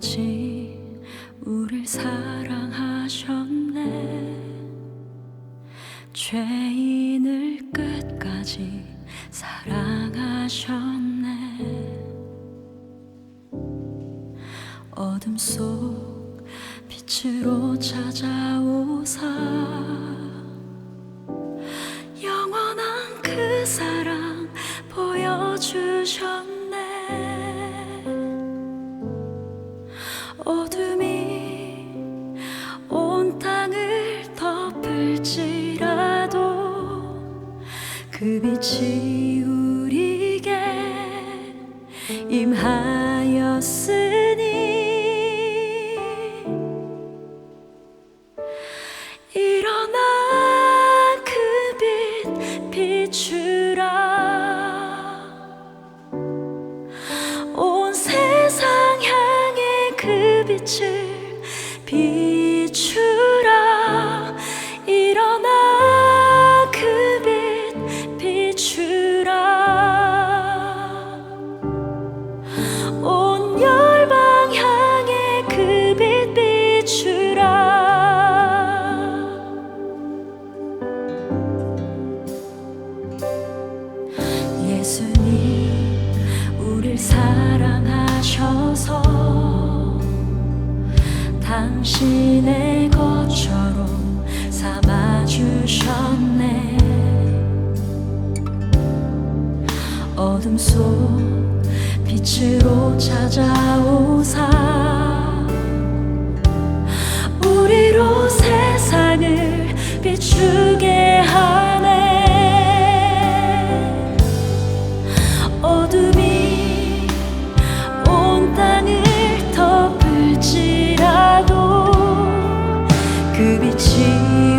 아버지 우릴 사랑하셨네. 죄인을 끝까지 사랑하셨네. 어둠 속 빛으로 찾아오사 그 빛이 우리에게 임하 사랑하셔서 당신의 것처럼 삼아주셨네. 어둠 속 빛으로 찾아오사 우리로 세상을 비추 그 빛이